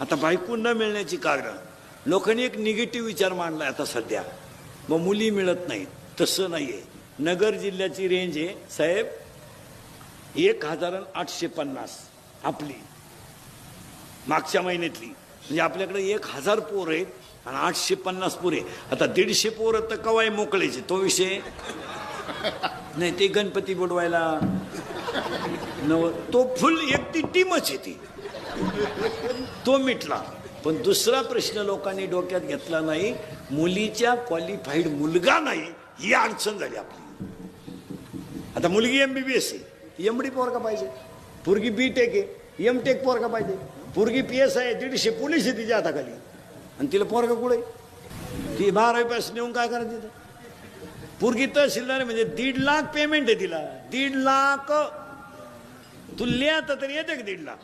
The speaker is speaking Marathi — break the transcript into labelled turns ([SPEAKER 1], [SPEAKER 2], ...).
[SPEAKER 1] आता बायको न मिळण्याची कारण लोकांनी एक निगेटिव्ह विचार मांडला आता सध्या. मग मुली मिळत नाहीत तसं नाहीये. नगर जिल्ह्याची रेंज आहे साहेब एक हजार आठशे पन्नास आपली. मागच्या महिन्यातली. म्हणजे आपल्याकडे एक हजार पोर आहेत आणि आठशे पन्नास पोरे आता दीडशे पोरं तर कवाय मोकळायचे तो विषय. नाही ते गणपती बुडवायला नव तो फुल एक ती टीमच आहे ती. तो मिटला. पण दुसरा प्रश्न लोकांनी डोक्यात घेतला नाही मुलीच्या क्वालिफाईड मुलगा नाही ही अडचण झाली आपली. आता मुलगी एमबीबीएस आहे. एमडी पोरका पाहिजे. पोरगी बी टेक आहे. एम टेक पोरका पाहिजे. पोरगी पी एस आहे दीडशे पोलीस आहे तिच्या हाताखाली. आणि तिला पोरगा कुठे ती बारावी पास नेऊन काय करायचं तिथं? पोरगी तहसीलदार म्हणजे दीड लाख पेमेंट आहे तिला. दीड लाख. तू लिहा तर तरी येते का दीड लाख?